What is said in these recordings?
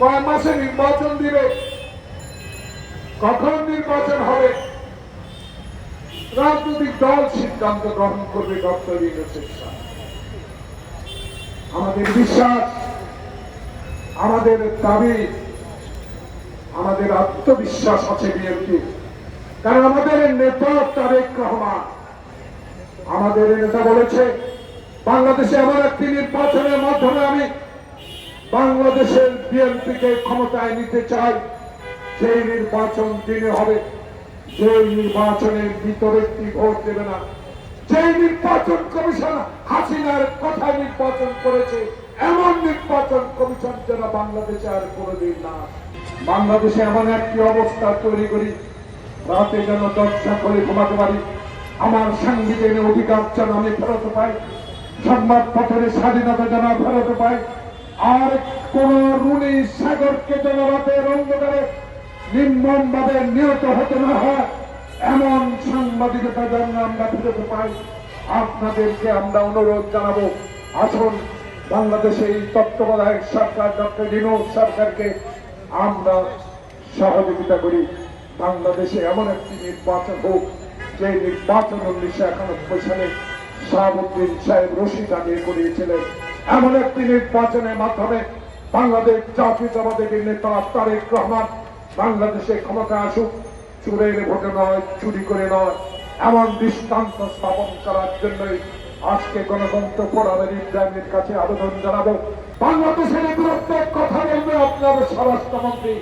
কয় মাসে নির্বাচন দিবে? কখন নির্বাচন হবে? রাজনৈতিক দল সিদ্ধান্ত গ্রহণ করবে ডক্টর আমাদের বিশ্বাস, আমাদের দাবি, আমাদের আত্মবিশ্বাস আছে বিএনপি। কারণ আমাদের নেতা তারেক রহমান, আমাদের নেতা বলেছে, বাংলাদেশে এমন একটি আমি বাংলাদেশের বিএনপিকে ক্ষমতায় নিতে চাই, সেই নির্বাচন দিনে হবে। যে নির্বাচনের মৃত ব্যক্তি ভোট দেবে না? যে নির্বাচন কমিশন হাসিনার কথা নির্বাচন করেছে, এমন নির্বাচন কমিশন যেন বাংলাদেশে আর কোনোদিন না বাংলাদেশে এমন একটি অবস্থা তৈরি করি, রাতে যেন দরজা করে ঘুমাতে পারি। আমার সাংবিধানিক অধিকার যেন আমি ফেরত পাই, সংবাদপত্রের স্বাধীনতা যেন ফেরত পাই। আর কোন রুনি সাগরকে রাতের অন্ধকারে নির্মম ভাবে নিহত হতে না হয়, এমন সাংবাদিকতা যেন আমরা ফেরত পাই। আপনাদেরকে আমরা অনুরোধ জানাব, আসুন বাংলাদেশে এই তত্ত্বাবধায়ক সরকার, ডক্টর বিনোদ সরকারকে আমরা সহযোগিতা করি। বাংলাদেশে এমন একটি নির্বাচন হোক, যে নির্বাচন উনিশশো একানব্বই সালে শাহাবুদ্দিন সাহেব রশিদ আগে করিয়েছিলেন এমন একটি নির্বাচনের মাধ্যমে বাংলাদেশ জাতীয়তাবাদের নেতা তারেক রহমান বাংলাদেশে ক্ষমতা আসুক চুরের ভোটে নয়, চুরি করে নয়, এমন দৃষ্টান্ত স্থাপন করার জন্যই আজকে গণতন্ত্র ফোরামের ইব্রাহিমের কাছে আবেদন জানাব। বাংলাদেশের বিরুদ্ধে কথা বলবে আপনার স্বরাষ্ট্রমন্ত্রী।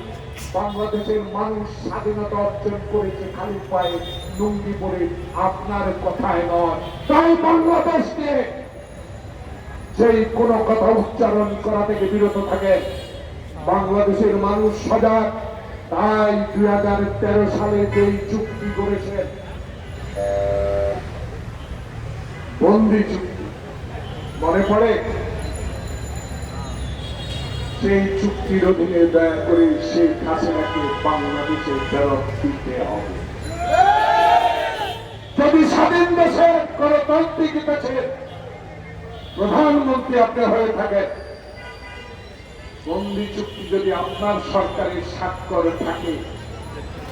বাংলাদেশের মানুষ স্বাধীনতা অর্জন করেছে খালি পায়ে লুঙ্গি পরে, আপনার কথায় নয়। তাই বাংলাদেশকে যেই কোন কথা উচ্চারণ করা থেকে বিরত থাকে, বাংলাদেশের মানুষ সজাগ। তাই দুই হাজার তেরো সালে যেই চুক্তি করেছেন বন্দি চুক্তি, মনে পড়ে? সেই চুক্তির অধীনে দয়া করে সেই হাসিনাকে বাংলাদেশে ফেরত দিতে হবে। যদি স্বাধীন দেশে প্রধানমন্ত্রী আপনি হয়ে থাকেন। বন্দি চুক্তি যদি আপনার সরকারের স্বাক্ষর থাকে,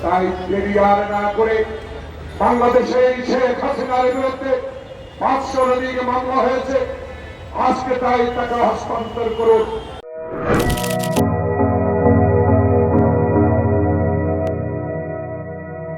তাই দেরি আর না করে বাংলাদেশে শেখ হাসিনার বিরুদ্ধে পাঁচশো নদীকে মামলা হয়েছে। আজকে তাই টাকা হস্তান্তর করুন।